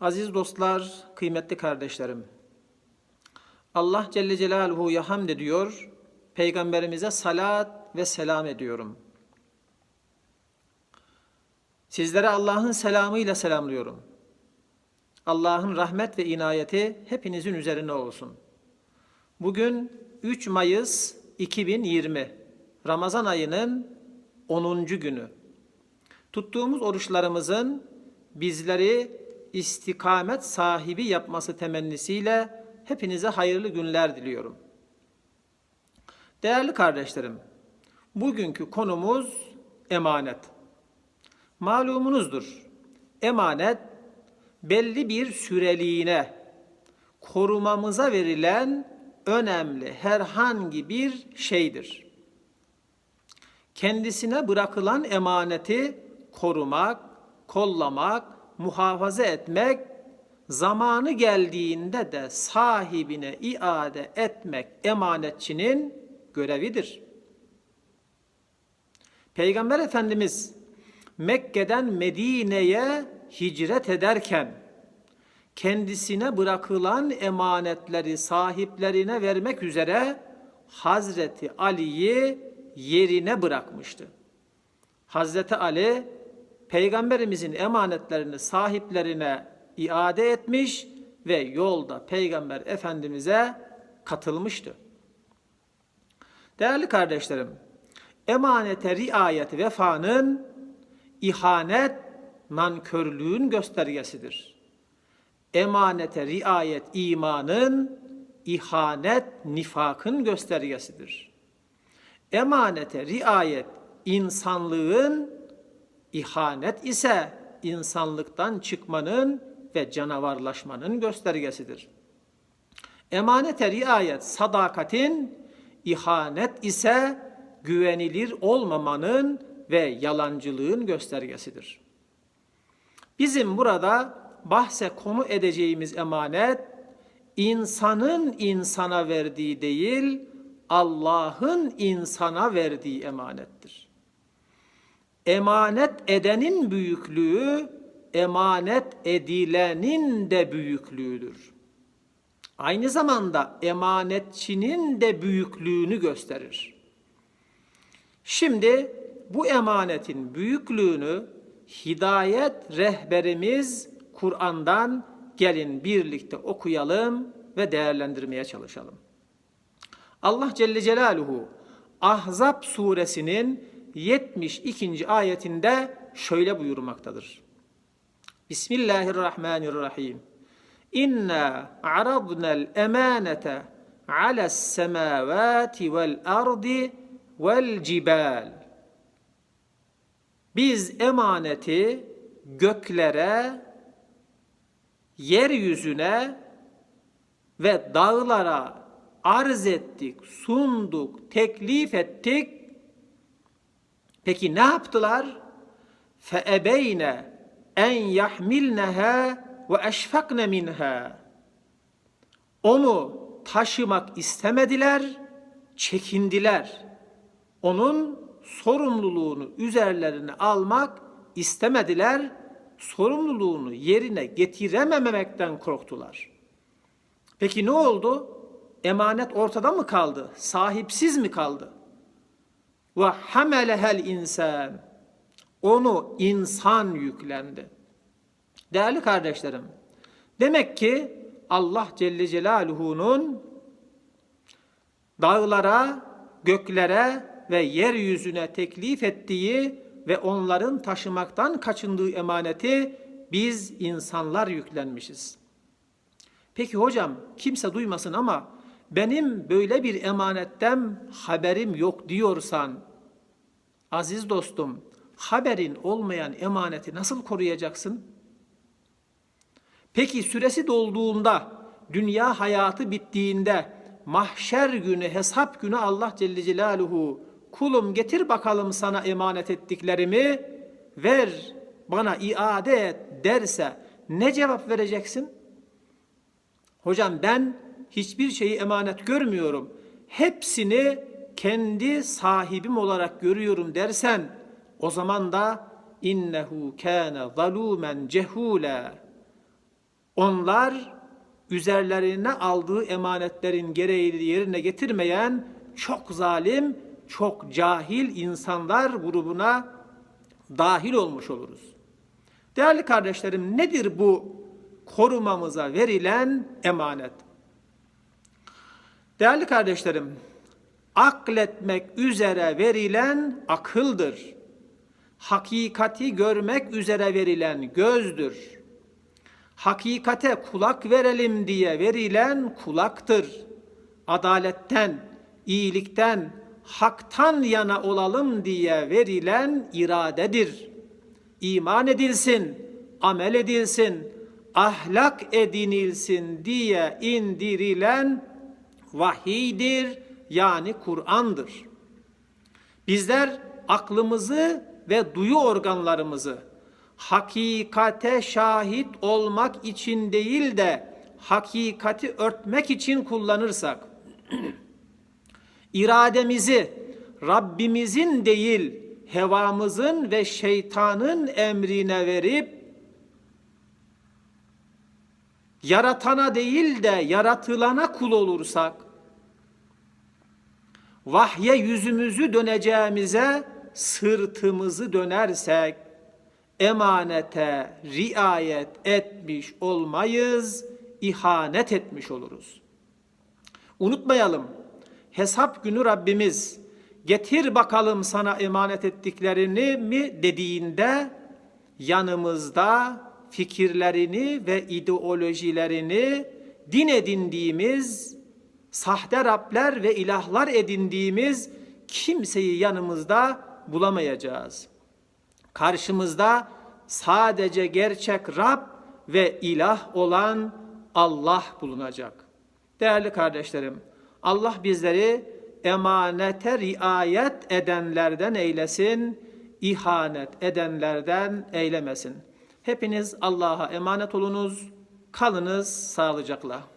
Aziz dostlar, kıymetli kardeşlerim. Allah Celle Celaluhu'ya hamd ediyor, Peygamberimize salat ve selam ediyorum. Sizlere Allah'ın selamıyla selamlıyorum. Allah'ın rahmet ve inayeti hepinizin üzerine olsun. Bugün 3 Mayıs 2020, Ramazan ayının 10. günü. Tuttuğumuz oruçlarımızın bizleri istikamet sahibi yapması temennisiyle hepinize hayırlı günler diliyorum. Değerli kardeşlerim, bugünkü konumuz emanet. Malumunuzdur, emanet belli bir süreliğine korumamıza verilen önemli herhangi bir şeydir. Kendisine bırakılan emaneti korumak, kollamak, muhafaza etmek, zamanı geldiğinde de sahibine iade etmek emanetçinin görevidir. Peygamber Efendimiz Mekke'den Medine'ye hicret ederken kendisine bırakılan emanetleri sahiplerine vermek üzere Hazreti Ali'yi yerine bırakmıştı. Hazreti Ali peygamberimizin emanetlerini sahiplerine iade etmiş ve yolda peygamber efendimize katılmıştı. Değerli kardeşlerim, emanete riayet vefanın ihanet nankörlüğün göstergesidir. Emanete riayet imanın, ihanet nifakın göstergesidir. Emanete riayet insanlığın, ihanet ise insanlıktan çıkmanın ve canavarlaşmanın göstergesidir. Emanete riayet sadakatin, ihanet ise güvenilir olmamanın ve yalancılığın göstergesidir. Bizim burada bahse konu edeceğimiz emanet insanın insana verdiği değil, Allah'ın insana verdiği emanettir. Emanet edenin büyüklüğü, emanet edilenin de büyüklüğüdür. Aynı zamanda emanetçinin de büyüklüğünü gösterir. Şimdi bu emanetin büyüklüğünü hidayet rehberimiz Kur'an'dan gelin birlikte okuyalım ve değerlendirmeye çalışalım. Allah Celle Celaluhu Ahzab suresinin 72. ayetinde şöyle buyurmaktadır. Bismillahirrahmanirrahim. İnna aradna'l emanete ale's semavati vel ardi vel cibal. Biz emaneti göklere, yeryüzüne ve dağlara arz ettik, sunduk, teklif ettik. Peki ne yaptılar? فَاَبَيْنَ en yahmilneha ve eşfakne minha. Onu taşımak istemediler, çekindiler. Onun sorumluluğunu üzerlerine almak istemediler. Sorumluluğunu yerine getirememekten korktular. Peki ne oldu? Emanet ortada mı kaldı? Sahipsiz mi kaldı? Ve hamelehel insan. Onu insan yüklendi. Değerli kardeşlerim, demek ki Allah Celle Celaluhu'nun dağlara, göklere ve yeryüzüne teklif ettiği ve onların taşımaktan kaçındığı emaneti biz insanlar yüklenmişiz. Peki hocam kimse duymasın ama benim böyle bir emanetten haberim yok diyorsan aziz dostum haberin olmayan emaneti nasıl koruyacaksın? Peki süresi dolduğunda, dünya hayatı bittiğinde, mahşer günü, hesap günü Allah Celle Celaluhu kulum getir bakalım sana emanet ettiklerimi ver bana iade et derse ne cevap vereceksin? Hocam ben hiçbir şeyi emanet görmüyorum. Hepsini kendi sahibim olarak görüyorum dersen o zaman da innehu kana zalumen cehula Onlar üzerlerine aldığı emanetlerin gereğini yerine getirmeyen çok zalim, çok cahil insanlar grubuna dahil olmuş oluruz. Değerli kardeşlerim nedir bu korumamıza verilen emanet? Değerli kardeşlerim, akletmek üzere verilen akıldır. Hakikati görmek üzere verilen gözdür. Hakikate kulak verelim diye verilen kulaktır. Adaletten, iyilikten, haktan yana olalım diye verilen iradedir. İman edilsin, amel edilsin, ahlak edinilsin diye indirilen vahiydir yani Kur'an'dır. Bizler aklımızı ve duyu organlarımızı hakikate şahit olmak için değil de hakikati örtmek için kullanırsak irademizi Rabbimizin değil hevamızın ve şeytanın emrine verip yaratana değil de yaratılana kul olursak vahye yüzümüzü döneceğimize sırtımızı dönersek emanete riayet etmiş olmayız, ihanet etmiş oluruz. Unutmayalım, hesap günü Rabbimiz getir bakalım sana emanet ettiklerini mi dediğinde yanımızda fikirlerini ve ideolojilerini din edindiğimiz sahte Rabler ve ilahlar edindiğimiz kimseyi yanımızda bulamayacağız. Karşımızda sadece gerçek Rab ve ilah olan Allah bulunacak. Değerli kardeşlerim, Allah bizleri emanete riayet edenlerden eylesin, ihanet edenlerden eylemesin. Hepiniz Allah'a emanet olunuz, kalınız sağlıcakla.